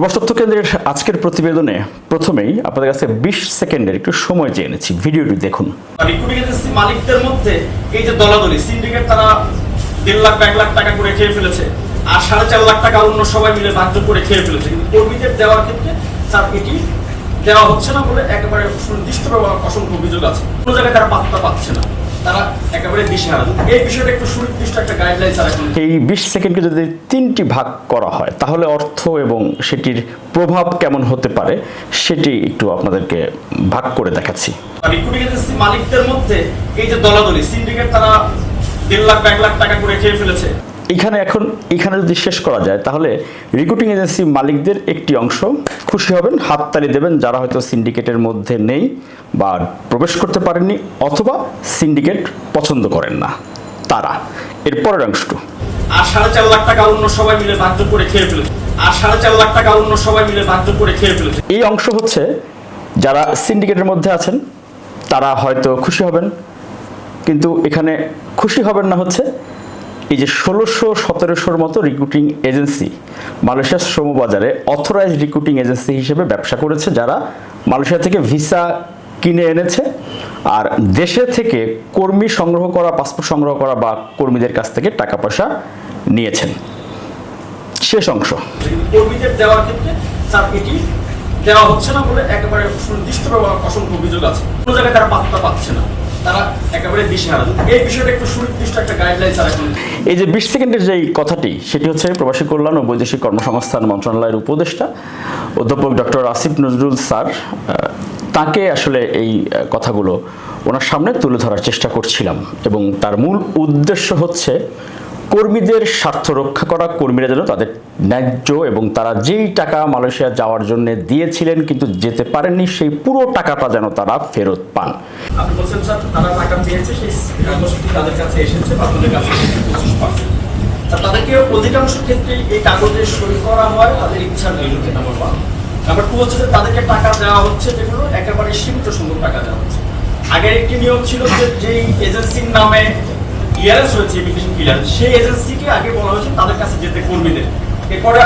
প্রবাস তথ্য কেন্দ্রের আজকের প্রতিবেদনে প্রথমেই আপনাদের কাছে বিশ সেকেন্ডের একটু সময় চেয়ে এনেছি ভিডিওটি দেখুন। মালিকদের মধ্যে এই যে দলাদলি, সিন্ডিকেট তারা দেড় লাখ এক লাখ টাকা করে খেয়ে ফেলেছে আর সাড়ে চার লাখ টাকা অন্য সবাই মিলে বাধ্য করে খেয়ে ফেলেছে। কিন্তু কর্মীদের দেওয়ার ক্ষেত্রে স্যার এটি দেওয়া হচ্ছে না বলে একেবারে সুনির্দিষ্টভাবে অসংখ্য অভিযোগ আছে। কোনো জায়গায় তারা পাত্তা পাচ্ছে না। তারা একেবারে দিশেহারা এই বিষয়টা একটু সুনির্দিষ্ট একটা গাইডলাইন তারা এই বিশ সেকেন্ডকে যদি তিনটি ভাগ করা হয় তাহলে অর্থ এবং সেটির প্রভাব কেমন হতে পারে সেটি একটু আপনাদেরকে ভাগ করে দেখাচ্ছি। রিক্রুটিং এজেন্সি মালিকদের মধ্যে এই যে দলাদলি সিন্ডিকেট তারা দেড় লাখ এক লাখ টাকা করে খেয়ে ফেলেছে। এখানে এখন এখানে যদি শেষ করা যায় তাহলে রিক্রুটিং এজেন্সি মালিকদের একটি অংশ খুশি হবেন হাততালি দেবেন যারা হয়তো সিন্ডিকেটের মধ্যে নেই বা প্রবেশ করতে পারেননি অথবা সিন্ডিকেট পছন্দ করেন না তারা। এর পরের অংশটু। আর সাড়ে চার লাখ টাকা অন্য সবাই মিলে বাধ্য করে খেয়ে ফেলেছে। আর সাড়ে চার লাখ টাকা অন্য সবাই মিলে বাধ্য করে খেয়ে ফেলেছে। এই অংশ হচ্ছে যারা সিন্ডিকেটের মধ্যে আছেন তারা হয়তো খুশি হবেন কিন্তু এখানে খুশি হবেন না হচ্ছে এই যে ষোলোশো সতেরোশোর মতো রিক্রুটিং এজেন্সি মালয়েশিয়ার শ্রমবাজারে অথরাইজ রিক্রুটিং এজেন্সি হিসেবে ব্যবসা করেছে, যারা মালয়েশিয়া থেকে ভিসা কিনে এনেছে আর দেশে থেকে কর্মী সংগ্রহ করা পাসপোর্ট সংগ্রহ করা বা কর্মীদের কাছ থেকে টাকা পয়সা নিয়েছেন। শেষ অংশ। কর্মীদের দেওয়ার ক্ষেত্রে দেওয়া হচ্ছে না বলে একেবারে সুনির্দিষ্টভাবে অসংখ্য অভিযোগ আছে। কোনো জায়গায় তারা পাত্তা পাচ্ছে না। এই এই যে বিশ সেকেন্ডের যেই কথাটি, সেটি হচ্ছে প্রবাসী কল্যাণ ও বৈদেশিক কর্মসংস্থান মন্ত্রণালয়ের উপদেষ্টা, অধ্যাপক ডক্টর আসিফ নজরুল স্যার তাকে আসলে এই কথাগুলো ওনার সামনে তুলে ধরার চেষ্টা করছিলাম। এবং তার মূল উদ্দেশ্য হচ্ছে কর্মীদের স্বার্থ রক্ষা করা, কর্মীরা যেন তাদের ন্যায্য এবং তারা যেই টাকা মালয়েশিয়া যাওয়ার জন্য দিয়েছিলেন কিন্তু যেতে পারেননি, সেই পুরো টাকাটা যেন তারা ফেরত পান। তাদেরকে অধিকাংশ ক্ষেত্রেই এই কাগজে সই করা হয়, তাদের ইচ্ছার বিরুদ্ধে নাম্বার ওয়ান নাম্বার টু হচ্ছে তাদেরকে টাকা দেওয়া হচ্ছে যেগুলো একেবারে সীমিত সংখ্যক টাকা দেওয়া হচ্ছে। আগের একটি নিয়ম ছিল যে যেই এজেন্সির নামে ক্লিয়ারেন্স হয়েছে ইমিগ্রেশন ক্লিয়ারেন্স সেই এজেন্সিকে আগে বলা হয়েছে তাদের কাছে যেতে কর্মীদের। এরপরে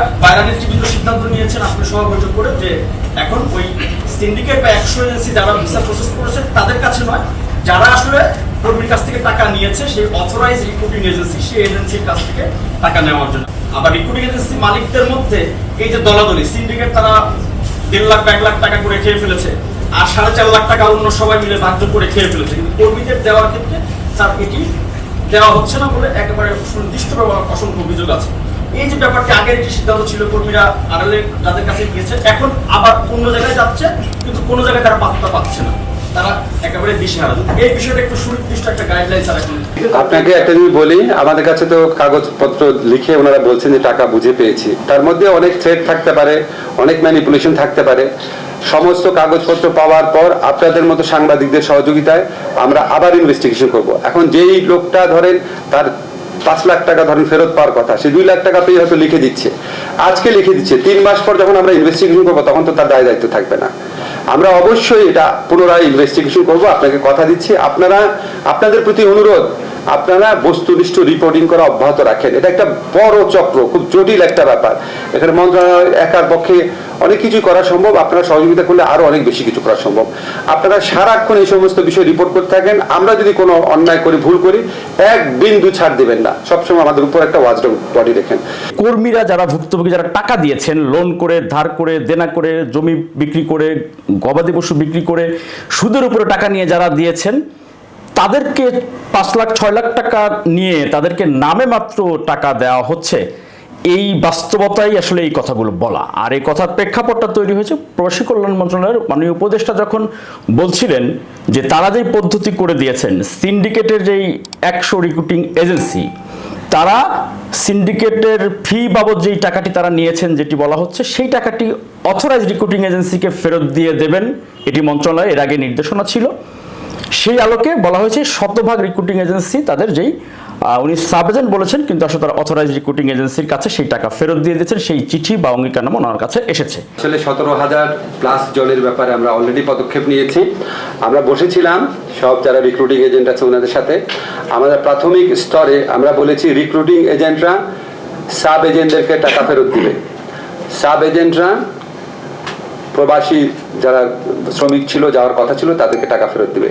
সিদ্ধান্ত নিয়েছেন আপনি সভা বৈঠক করে যে এখন ওই সিন্ডিকেট বা একশো এজেন্সি যারা ভিসা প্রসেস করেছে তাদের কাছে নয়, যারা আসলে কর্মীর কাছ থেকে টাকা নিয়েছে, সেই অথরাইজ রিক্রুটিং এজেন্সি সেই এজেন্সির কাছ থেকে টাকা নেওয়ার জন্য। আবার রিক্রুটিং এজেন্সি মালিকদের মধ্যে এই যে দলাদলি সিন্ডিকেট তারা দেড় লাখ এক লাখ টাকা করে খেয়ে ফেলেছে, আর সাড়ে চার লাখ টাকা অন্য সবাই মিলে বাধ্য করে খেয়ে ফেলেছে। কিন্তু কর্মীদের দেওয়ার ক্ষেত্রে স্যার এটি দেওয়া হচ্ছে না বলে একেবারে সুনির্দিষ্টভাবে অসংখ্য অভিযোগ আছে। এই যে ব্যাপারটি আগের যে সিদ্ধান্ত ছিল, কর্মীরা আড়ালে যাদের কাছে গিয়েছে, এখন আবার অন্য জায়গায় যাচ্ছে, কিন্তু কোনো জায়গায় তারা পাত্তা পাচ্ছে না। আপনাকে একটা জিনিস বলি, আমাদের কাছে তো কাগজপত্র লিখে ওনারা বলছেন যে টাকা বুঝে পেয়েছি। তার মধ্যে অনেক থ্রেড থাকতে পারে, অনেক ম্যানিপুলেশন থাকতে পারে। সমস্ত কাগজপত্র পাওয়ার পর আপনাদের মতো সাংবাদিকদের সহযোগিতায় আমরা আবার ইনভেস্টিগেশন করব। এখন যেই লোকটা ধরেন তার পাঁচ লাখ টাকা ধরেন ফেরত পাওয়ার কথা, সে দুই লাখ টাকা পেয়ে হয়তো লিখে দিচ্ছে। আজকে লিখে দিচ্ছে, তিন মাস পর যখন আমরা ইনভেস্টিগেশন করব, তখন তো তার দায় দায়িত্ব থাকবে না। আমরা অবশ্যই এটা পুনরায় ইনভেস্টিগেশন করব। আপনাকে কথা দিচ্ছি। আপনারা আপনাদের প্রতি অনুরোধ আপনারা বস্তুনিষ্ঠ রিপোর্টিং করা অব্যাহত রাখেন। এটা একটা বড় চক্র, খুব জটিল একটা ব্যাপার। এখানে মন্ত্রণালয় একার পক্ষে অনেক কিছু করা সম্ভব, আপনারা সহযোগিতা করলে আরও অনেক বেশি কিছু করা সম্ভব। আপনারা সারাক্ষণ এই সমস্ত বিষয় রিপোর্ট করতে থাকেন। আমরা যদি কোনো অন্যায় করি, ভুল করি, এক বিন্দু ছাড় দেবেন না। সবসময় আমাদের উপর একটা ওয়াজ বডি রেখেন কর্মীরা যারা ভুক্তভোগী, যারা টাকা দিয়েছেন লোন করে, ধার করে, দেনা করে, জমি বিক্রি করে, গবাদি পশু বিক্রি করে, সুদের উপরে টাকা নিয়ে যারা দিয়েছেন তাদেরকে পাঁচ লাখ, ছয় লাখ টাকা নিয়ে তাদেরকে নামে মাত্র টাকা দেওয়া হচ্ছে। এই বাস্তবতাই আসলে এই কথাগুলো বলা। আর এই কথার প্রেক্ষাপটটা তৈরি হয়েছে প্রবাসী কল্যাণ মন্ত্রণালয়ের মাননীয় উপদেষ্টা যখন বলছিলেন যে তারা যেই পদ্ধতি করে দিয়েছেন, সিন্ডিকেটের যেই একশো রিক্রুটিং এজেন্সি তারা সিন্ডিকেটের ফি বাবদ যেই টাকাটি তারা নিয়েছেন, যেটি বলা হচ্ছে, সেই টাকাটি অথরাইজ রিক্রুটিং এজেন্সিকে ফেরত দিয়ে দেবেন, এটি মন্ত্রণালয়, এর আগে নির্দেশনা ছিল। সেই আলোকে বলা হয়েছে শতভাগ রিক্রুটিং এজেন্সি তাদের যেই উনি সাব এজেন্ট বলেছেন, কিন্তু আসলে তারা অথরাইজ রিক্রুটিং এজেন্সির কাছে সেই টাকা ফেরত দিয়ে দিয়েছেন, সেই চিঠি বা অঙ্গীকারনামা ওনার কাছে এসেছে। আসলে সতেরো হাজার প্লাস জনের ব্যাপারে আমরা অলরেডি পদক্ষেপ নিয়েছি। আমরা বসেছিলাম, সব যারা রিক্রুটিং এজেন্ট আছে ওনাদের সাথে। আমাদের প্রাথমিক স্তরে আমরা বলেছি রিক্রুটিং এজেন্টরা সাব এজেন্টদেরকে টাকা ফেরত দিবে। সাব এজেন্টরা প্রবাসী যারা শ্রমিক ছিল, যাওয়ার কথা ছিল, তাদেরকে টাকা ফেরত দিবে।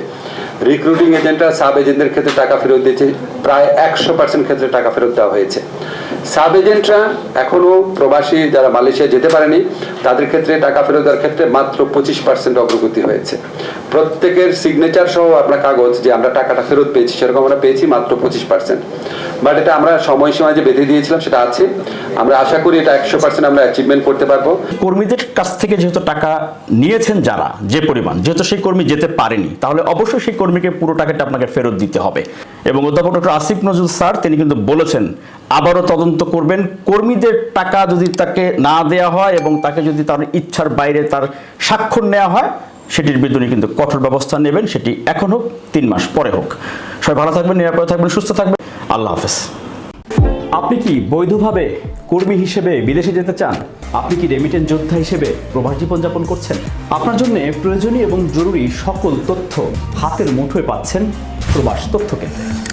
রিক্রুটিং এজেন্টরা সাব এজেন্টদের ক্ষেত্রে টাকা ফেরত দিয়েছে, প্রায় একশো পার্সেন্ট ক্ষেত্রে টাকা ফেরত দেওয়া হয়েছে। সাব এজেন্টরা এখনও প্রবাসী যারা মালয়েশিয়া যেতে পারেনি তাদের ক্ষেত্রে টাকা ফেরত দেওয়ার ক্ষেত্রে মাত্র পঁচিশ পার্সেন্ট অগ্রগতি হয়েছে। প্রত্যেকের সিগনেচার সহ আপনার কাগজ যে আমরা টাকাটা ফেরত পেয়েছি, সেরকম আমরা পেয়েছি মাত্র পঁচিশ পার্সেন্ট বাট এটা আমরা সময়সীমা যে বেঁধে দিয়েছিলাম, সেটা আছে। আমরা আশা করি এটা একশো পার্সেন্ট আমরা অ্যাচিভমেন্ট করতে পারব। কর্মীদের কাছ থেকে যেহেতু টাকা নিয়েছেন যারা, যে পরিমাণ, যেহেতু সেই কর্মী যেতে পারেনি, তাহলে অবশ্যই সেই কর্মীকে পুরো টাকাটা আপনাকে ফেরত দিতে হবে। এবং অধ্যাপক ডক্টর আসিফ নজরুল স্যার, তিনি কিন্তু বলেছেন, আবারও তদন্ত করবেন। কর্মীদের টাকা যদি তাকে না দেওয়া হয় এবং তাকে যদি তার ইচ্ছার বাইরে তার স্বাক্ষর নেওয়া হয়, সেটির বিরুদ্ধে কিন্তু কঠোর ব্যবস্থা নেবেন, সেটি এখন হোক, তিন মাস পরে হোক। সবাই ভালো থাকবেন, নিরাপদে থাকবেন, সুস্থ থাকবেন। আল্লাহ হাফেজ। আপনি কি বৈধভাবে কর্মী হিসেবে বিদেশে যেতে চান? আপনি কি রেমিটেন্স যোদ্ধা হিসেবে প্রবাস জীবনযাপন করছেন? আপনার জন্য প্রয়োজনীয় এবং জরুরি সকল তথ্য হাতের মুঠোয় পাচ্ছেন প্রবাস তথ্য কেন্দ্রে।